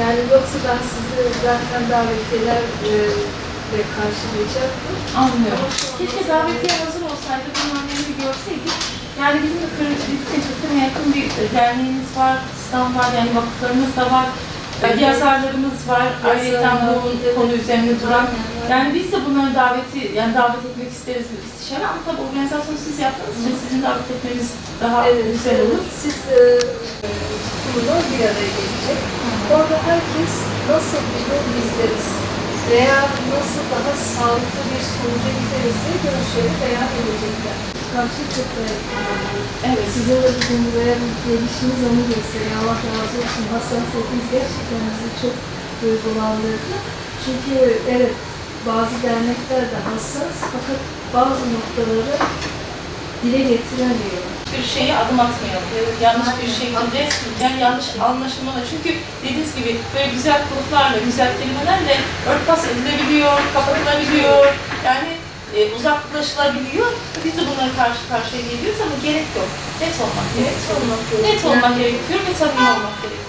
Yani yoksa ben sizi zaten davetiyelerle karşılayacaktım. Anlıyorum. Keşke davetiye hazır olsaydı, bunun annemini görseydik. Yani bizim de Kırıcı'da yakın bir derneğimiz var, İslam var, yani vakıflarımız da var. Evet. Yazarlarımız var, ayrıca bu konu üzerine duran. Yani biz de bunları daveti, yani davet etmek isteriz istişare ama tabii organizasyonu siz yaptığınız için sizin davet etmeniz daha Evet, güzel olur. Siz e, e, bir araya gelecek. Orada herkes nasıl bir yol izleriz veya nasıl daha sağlıklı bir sonuca gideriz diye görüşleri beyan edecekler. Karşı çok Evet. Sizin de bugün buraya gelişiniz onu gösteriyor. Allah razı olsun. Hassasiyetiniz gerçekten bizi çok duygulandırdı. Çünkü evet bazı dernekler de hassas fakat bazı noktaları dile getiremiyor. Bir şeye adım atmayalım. Yanlış bir şekilde, yani yanlış anlaşılmalar. Çünkü dediğiniz gibi böyle güzel kılıflarla, güzel kelimelerle örtbas edilebiliyor, kapatılabiliyor. Yani e, uzaklaşılabiliyor. Biz de bunlara karşı karşıya geliyoruz ama gerek yok. Net olmak Net gerekiyor. olmak gerekiyor. Net olmak gerekiyor ve samimi olmak gerekiyor.